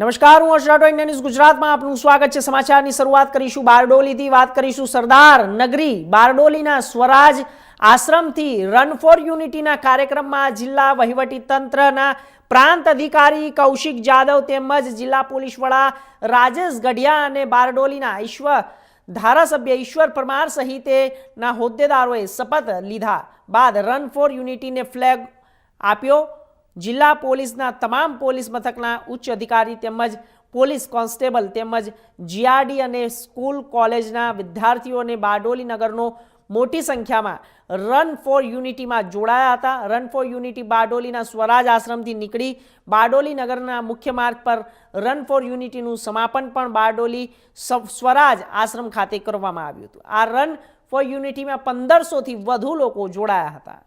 નમસ્કાર, હું હર્ષ India news ગુજરાતમાં આપનું સ્વાગત છે. સમાચારની શરૂઆત કરીશું બારડોલીથી. વાત કરીશું સરદાર નગરી બારડોલીના સ્વરાજ આશ્રમથી રન ફોર યુનિટીના કાર્યક્રમમાં જિલ્લા વહીવટી તંત્રના પ્રાંત અધિકારી કૌશિક જાદવ તેમજ જિલ્લા પોલીસ વડા રાજેશ ગઢિયા અને બારડોલીના ઈશ્વર ધારાસભ્ય ઈશ્વર પરમાર સહિતના હોદ્દેદારોએ શપથ લીધા બાદ રન ફોર યુનિટીને ફ્લેગ આપ્યો. જિલ્લા પોલીસના તમામ પોલીસ મથકના ઉચ્ચ અધિકારી તેમજ પોલીસ કોન્સ્ટેબલ તેમજ જીઆરડી અને સ્કૂલ કોલેજના વિદ્યાર્થીઓને બારડોલી નગરનો મોટી સંખ્યામાં રન ફોર યુનિટીમાં જોડાયા હતા. રન ફોર યુનિટી બારડોલીના સ્વરાજ આશ્રમથી નીકળી બારડોલી નગરના મુખ્ય માર્ગ પર રન ફોર યુનિટીનું સમાપન પણ બારડોલી સ્વરાજ આશ્રમ ખાતે કરવામાં આવ્યું હતું. આ રન ફોર યુનિટીમાં પંદરસોથી વધુ લોકો જોડાયા હતા.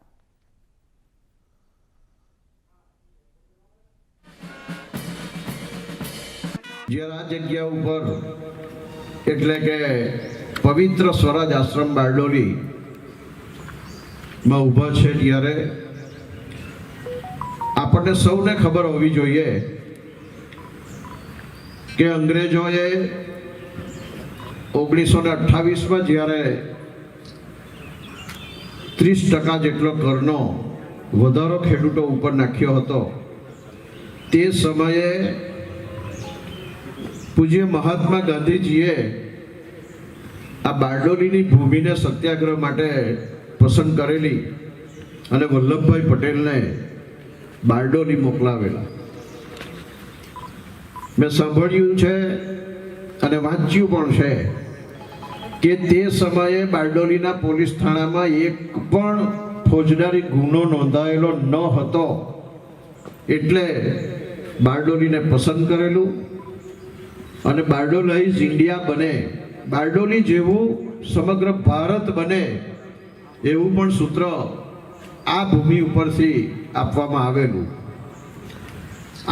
જ્યારે આ જગ્યા ઉપર એટલે કે પવિત્ર સ્વરાજ આશ્રમ બારડોલી માં ઊભા છે ત્યારે આપણને સૌને ખબર હોવી જોઈએ કે અંગ્રેજોએ ઓગણીસો ને અઠ્ઠાવીસમાં જ્યારે ત્રીસ ટકા જેટલો કરનો વધારો ખેડૂતો ઉપર નાખ્યો હતો તે સમયે પૂજ્ય મહાત્મા ગાંધીજીએ આ બારડોલીની ભૂમિને સત્યાગ્રહ માટે પસંદ કરેલી અને વલ્લભભાઈ પટેલને બારડોલી મોકલાવેલા. મેં સાંભળ્યું છે અને વાંચ્યું પણ છે કે તે સમયે બારડોલીના પોલીસ થાણામાં એક પણ ફોજદારી ગુનો નોંધાયેલો ન હતો. એટલે બારડોલીને પસંદ કરેલું અને બારડોલાઇઝ ઇન્ડિયા બને. બારડોલી જેવું સમગ્ર ભારત બને એવું પણ સૂત્ર આ ભૂમિ ઉપરથી આપવામાં આવેલું.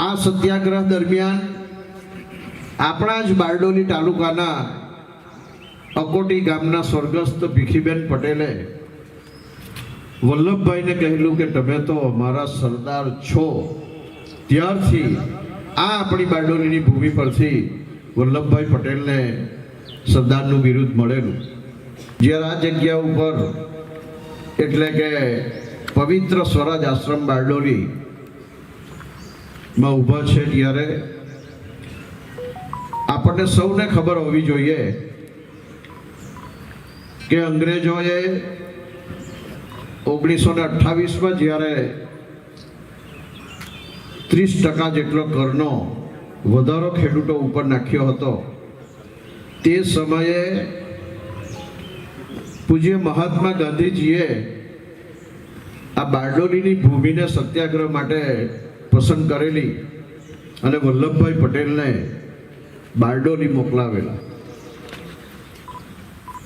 આ સત્યાગ્રહ દરમિયાન આપણા જ બારડોલી તાલુકાના અકોટી ગામના સ્વર્ગસ્થ ભીખીબેન પટેલે વલ્લભભાઈને કહેલું કે, તમે તો અમારા સરદાર છો. ત્યારથી આ આપણી બારડોલીની ભૂમિ પરથી વલ્લભભાઈ પટેલને સરદારનું બિરુદ મળેલું. જ્યારે આ જગ્યા ઉપર એટલે કે પવિત્ર સ્વરાજ આશ્રમ બારડોલીમાં ઊભા છે ત્યારે આપણને સૌને ખબર હોવી જોઈએ કે અંગ્રેજોએ ઓગણીસો ને અઠ્ઠાવીસમાં જ્યારે ત્રીસ ટકા જેટલો કરનો વધારો ખેડૂતો ઉપર નાખ્યો હતો. તે સમયે પૂજ્ય મહાત્મા ગાંધીજીએ આ બારડોલીની ભૂમિને સત્યાગ્રહ માટે પસંદ કરેલી અને વલ્લભભાઈ પટેલને બારડોલી મોકલાવેલા.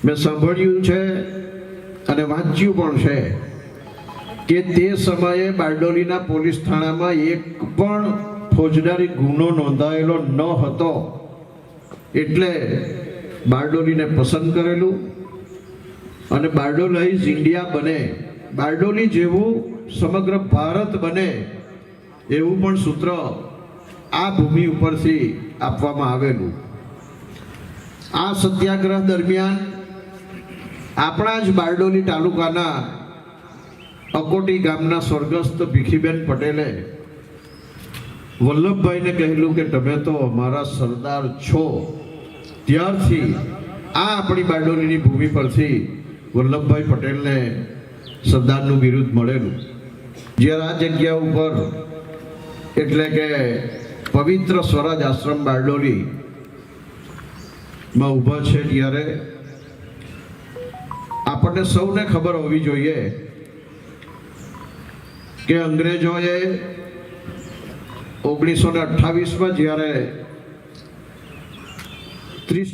મેં સાંભળ્યું છે અને વાંચ્યું પણ છે કે તે સમયે બારડોલીના પોલીસ થાણામાં એક પણ ફોજદારી ગુનો નોંધાયેલો ન હતો એટલે બારડોલીને પસંદ કરેલું અને બારડોલાઇઝ ઇન્ડિયા બને. બારડોલી જેવું સમગ્ર ભારત બને એવું પણ સૂત્ર આ ભૂમિ ઉપરથી આપવામાં આવેલું. આ સત્યાગ્રહ દરમિયાન આપણા જ બારડોલી તાલુકાના અકોટી ગામના સ્વર્ગસ્થ ભીખીબેન પટેલે વલ્લભભાઈને કહેલું કે તમે તો અમારા સરદાર છો. ત્યારથી આ આપણી બારડોલીની ભૂમિ પરથી વલ્લભભાઈ પટેલને સરદારનું બિરુદ મળેલું. જ્યારે આ જગ્યા ઉપર એટલે કે પવિત્ર સ્વરાજ આશ્રમ બારડોલીમાં ઊભા છે ત્યારે આપણને સૌને ખબર હોવી જોઈએ કે અંગ્રેજોએ ઓગણીસો ને અઠ્ઠાવીસમાં જ્યારે ત્રીસ